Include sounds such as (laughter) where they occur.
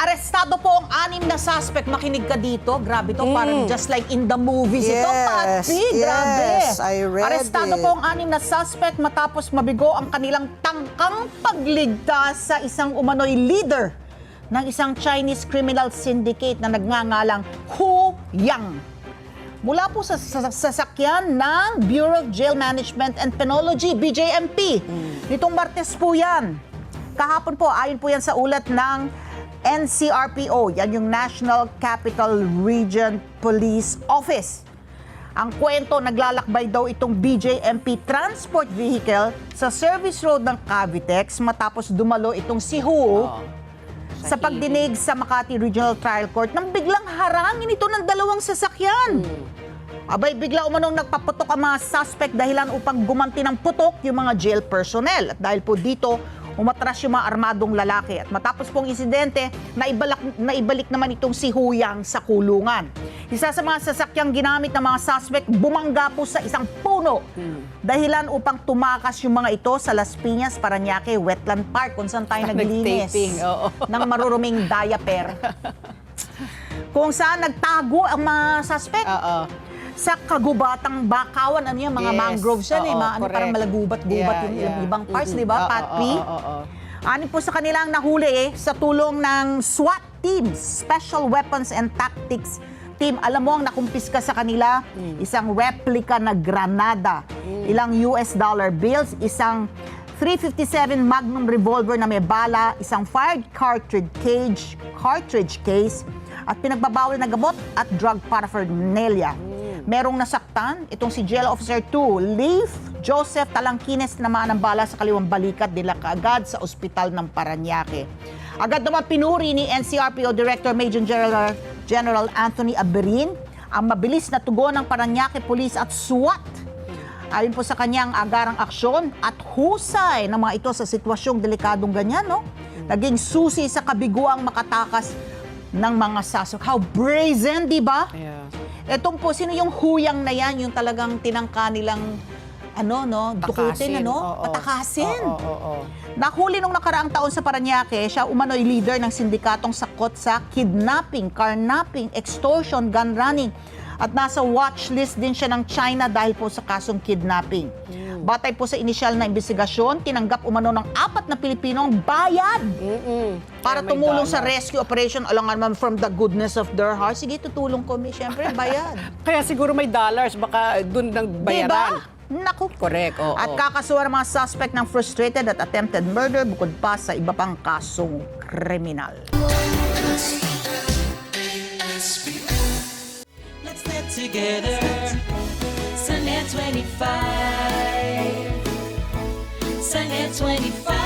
Arestado po ang anim na suspect. Makinig ka dito. Grabe to. Parang just like in the movies ito, Mm. Yes. Grabe. yes, I read Arestado it. po ang anim na suspect matapos mabigo ang kanilang tangkang pagligtas sa isang umano'y leader ng isang Chinese criminal syndicate na nagngangalang Hu Yang. Mula po sa, sa sa sasakyan ng Bureau of Jail Management and Penology, BJMP. Nitong Martes po yan. Kahapon po, ayon po yan sa ulat ng NCRPO, yan yung National Capital Region Police Office. Ang kwento, naglalakbay daw itong BJMP transport vehicle sa service road ng Cavitex matapos dumalo itong si Hu sa pagdinig sa Makati Regional Trial Court nang biglang harangin ito ng dalawang sasakyan. Abay, bigla umanong nagpaputok ang mga suspect dahilan upang gumanti ng putok yung mga jail personnel. At dahil po dito, umatras yung mga armadong lalaki. At matapos pong insidente, naibalak, naibalik naman itong si Huyang sa kulungan. Isa sa mga sasakyang ginamit ng mga suspect, bumangga po sa isang puno. Dahilan upang tumakas yung mga ito sa Las Piñas, Paranaque, Wetland Park, kung saan tayo naglinis (laughs) ng maruruming diaper. kung saan nagtago ang mga suspect Oo. Sa kagubatang bakawan, ano yan, mga Yes. mangroves yan eh, Oo, mga ano, correct. parang malagubat-gubat Yeah, yung yeah. ibang parts, di ba, Oo, Pat P? oo, oo, oo. Ano po sa kanilang nahuli eh, sa tulong ng SWAT team, Special Weapons and Tactics team. Alam mo ang nakumpiska sa kanila, Hmm. isang replica na granada, ilang US dollar bills, isang 357 Magnum revolver na may bala, isang fired cartridge cage, cartridge case, at pinagbabawal na gamot at drug paraphernalia. Merong nasaktan, itong si Jail Officer 2, Leif Joseph Talangkines naman ang bala sa kaliwang balikat nila kaagad sa ospital ng Paranaque. Agad naman pinuri ni NCRPO Director Major General, General Anthony Aberin ang mabilis na tugon ng Paranaque Police at SWAT Ayon po sa kanyang agarang aksyon at husay ng mga ito sa sitwasyong delikadong ganyan, no? Naging susi sa kabiguang makatakas ng mga sasok. How brazen, di ba? Yeah. Etong po, sino yung huyang na yan, yung talagang tinangka nilang, ano, no, dukutin, ano? Oo. Patakasin. Oo, oo, oo. Nahuli nung nakaraang taon sa Paranaque, siya umano'y leader ng sindikatong sakot sa kidnapping, carnapping, extortion, gun running. At nasa watch list din siya ng China dahil po sa kasong kidnapping. Batay po sa inisyal na investigasyon, tinanggap umano ng apat na Pilipinong bayad Mm-mm. para may tumulong sa rescue operation along naman from the goodness of their heart. Sige, tutulong ko. Siyempre, (laughs) bayad. Kaya siguro may dollars, baka dun nang bayaran. Diba? Naku. Correct, oo. At kakasuhan ng mga suspect ng frustrated at attempted murder bukod pa sa iba pang kasong kriminal. Together. Sunday 25. Sunday 25.